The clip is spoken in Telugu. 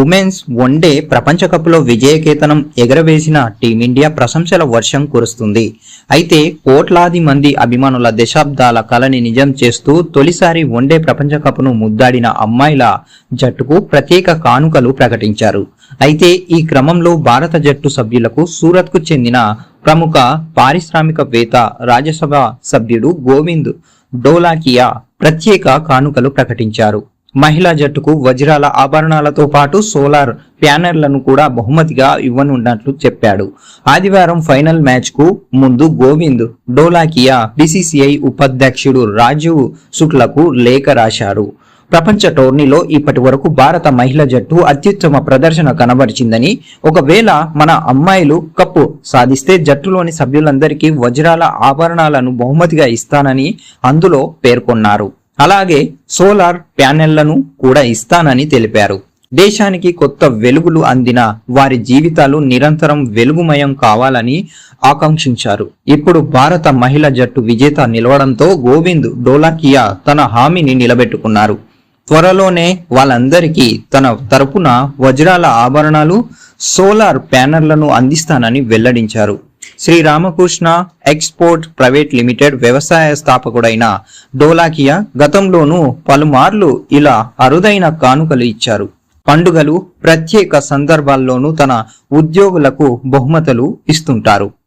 ఉమెన్స్ వన్డే ప్రపంచకప్లో విజయకేతనం ఎగరవేసిన టీమిండియా ప్రశంసల వర్షం కురుస్తుంది. అయితే కోట్లాది మంది అభిమానుల దశాబ్దాల కలని నిజం చేస్తూ తొలిసారి వన్డే ప్రపంచకప్ను ముద్దాడిన అమ్మాయిల జట్టుకు ప్రత్యేక కానుకలు ప్రకటించారు. అయితే ఈ క్రమంలో భారత జట్టు సభ్యులకు సూరత్కు చెందిన ప్రముఖ పారిశ్రామికవేత్త రాజ్యసభ సభ్యుడు గోవింద్ డోలాకియా ప్రత్యేక కానుకలు ప్రకటించారు. మహిళా జట్టుకు వజ్రాల ఆభరణాలతో పాటు సోలార్ ప్యానెళ్ళను కూడా బహుమతిగా ఇవ్వనున్నట్లు చెప్పాడు. ఆదివారం ఫైనల్ మ్యాచ్కు ముందు గోవింద్ డోలాకియా బీసీసీఐ ఉపాధ్యక్షుడు రాజీవ్ శుక్లకు లేఖ రాశారు. ప్రపంచ టోర్నీలో ఇప్పటి వరకు భారత మహిళా జట్టు అత్యుత్తమ ప్రదర్శన కనబరిచిందని ఒకవేళ మన అమ్మాయిలు కప్పు సాధిస్తే జట్టులోని సభ్యులందరికీ వజ్రాల ఆభరణాలను బహుమతిగా ఇస్తానని అందులో పేర్కొన్నారు. అలాగే సోలార్ ప్యానెళ్ళను కూడా ఇస్తానని తెలిపారు. దేశానికి కొత్త వెలుగులు అందిన వారి జీవితాలు నిరంతరం వెలుగుమయం కావాలని ఆకాంక్షించారు. ఇప్పుడు భారత మహిళ జట్టు విజేత నిలవడంతో గోవింద్ డోలాకియా తన హామీని నిలబెట్టుకున్నారు. త్వరలోనే వాళ్ళందరికీ తన తరపున వజ్రాల ఆభరణాలు సోలార్ ప్యానర్లను అందిస్తానని వెల్లడించారు. Shri Ramakrishna export private limited వ్యవసాయ స్థాపకుడైన డోలాకియా గతంలోనూ పలుమార్లు ఇలా అరుదైన కానుకలు ఇచ్చారు. పండుగలు ప్రత్యేక సందర్భాల్లోనూ తన ఉద్యోగులకు బహుమతులు ఇస్తుంటారు.